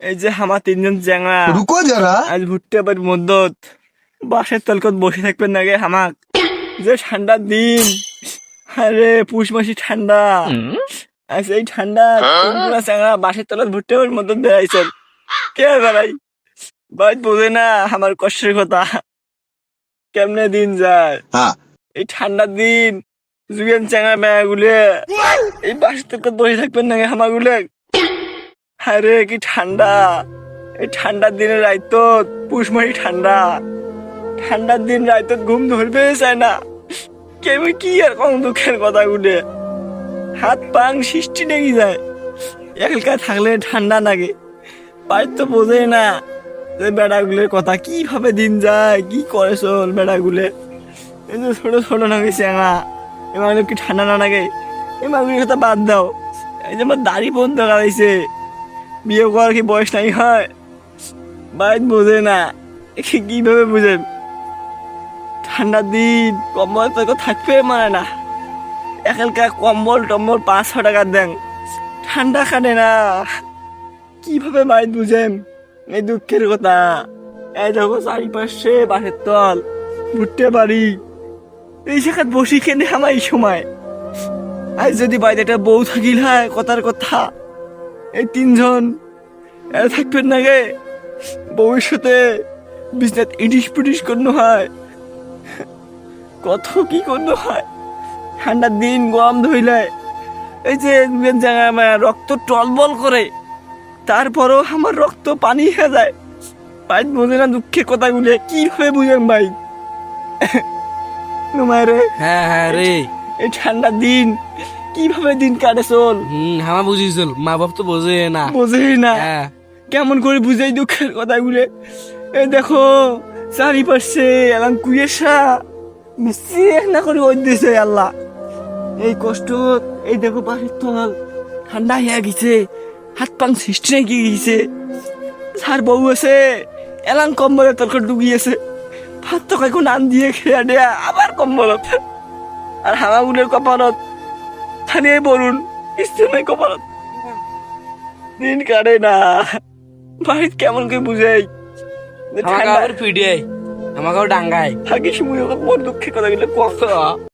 এই যে আমার তিনজন চ্যাংড়া রুকো যারা। আজ ভুট্টে পারি মদ্যত বাসের তলকত বসে থাকবেন নাগে হামাক। যে ঠান্ডার দিন। আরে পুষ মাসি ঠান্ডা। এই ঠান্ডা তিনজনা চ্যাংড়া বাসের তলত ভুট্টে পারি মদ্যত বেড়াইছেন। কে বেড়াই? বাইত বোঝে না আমার কষ্টের কথা। কেমনে দিন যায়? হ্যাঁ। এই ঠান্ডার দিন। জুগেন চ্যাংড়া মেয়া গুলে এই বাসের তলকত বসে থাকবেন নাগে হামাগুলে। আরে, কি ঠান্ডা। এই ঠান্ডার দিনে রাইতো পুষ মাসি ঠান্ডা। ঠান্ডার দিন রাইতো ঘুম ধরবে চায় না। কেউ কি আর কম দুঃখের কথা গুলে হাত পাং সৃষ্টি লেগে যায়। একা থাকলে ঠান্ডা লাগে। বাড়ির তো বোঝে না যে বেড়াগুলোর কথা কীভাবে দিন যায়, কি করে চল বেড়াগুলে। এই যে ছোট ছোট নাকি চেঙা এবার কি ঠান্ডা না লাগে? মাগুলির কথা বাদ দাও। এই যে আমার দাড়ি বন্ধ করাইছে বিয়ে করার কি বয়স নাই হয়? বাইর বোঝে না। একে কীভাবে বুঝেন ঠান্ডার দিন, কম্বল তো থাকবে মানে না। এখানকার কম্বল টম্বল পাঁচশো টাকা দেন। ঠান্ডা খানে না। কীভাবে বাইর বুঝেন এই দুঃখের কথা। এই দেখো চারিপাশে বাসের তল, ঘুরতে পারি। এই সেখানে বসি কেনে আমার এই সময়? আজ যদি বাড়িতে একটা বউ থাকিল হয়, কথার কথা। এই তিনজন এরা থাকবেন না গে। ভবিষ্যতে বিজনেস ইটিস পিটিস করতে হয়। কত কি করতে হয়। ঠান্ডার দিন গরম ধইলে এই যে রক্ত টলবল করে তারপরও আমার রক্ত পানি হয়ে যায়। ভাই বোঝে না দুঃখের কথাগুলো কীভাবে বুঝেন ভাই? নুমায় হ্যাঁ হ্যাঁ রে। এই ঠান্ডার দিন কীভাবে দিন কাটে চল হুম হামা বুঝিছিল মা বাপ তো বোঝে না। বোঝেই না। হ্যাঁ। কেমন করে বুঝাই দুঃখের কথাগুলো। এই দেখো চারিপাশে এলাম কুয়েশা। মিশি না করে ওই দিয়েছে আল্লাহ। এই কষ্ট এই দেখো পাশের তল ঠান্ডা হয়ে গেছে। হাত পাং সৃষ্টি নাকি গেছে। সার বউ আছে। এলাম কম্বলের তরকার ডুবিয়েছে ভাত তো এখন আন দিয়ে খেয়ে দেয়া আবার কম্বলত আর হামাগুলের কপালত থানিয়ে বলুন ইস্তেমাই কপাল দিন কাটে না। বাড়িতে কেমন করে বুঝাই আমাকে আবার পিডিয়াই আমাকেও ডাঙ্গায়। থাকিস মুই ওকে বড় দুঃখের কথা গেলে কত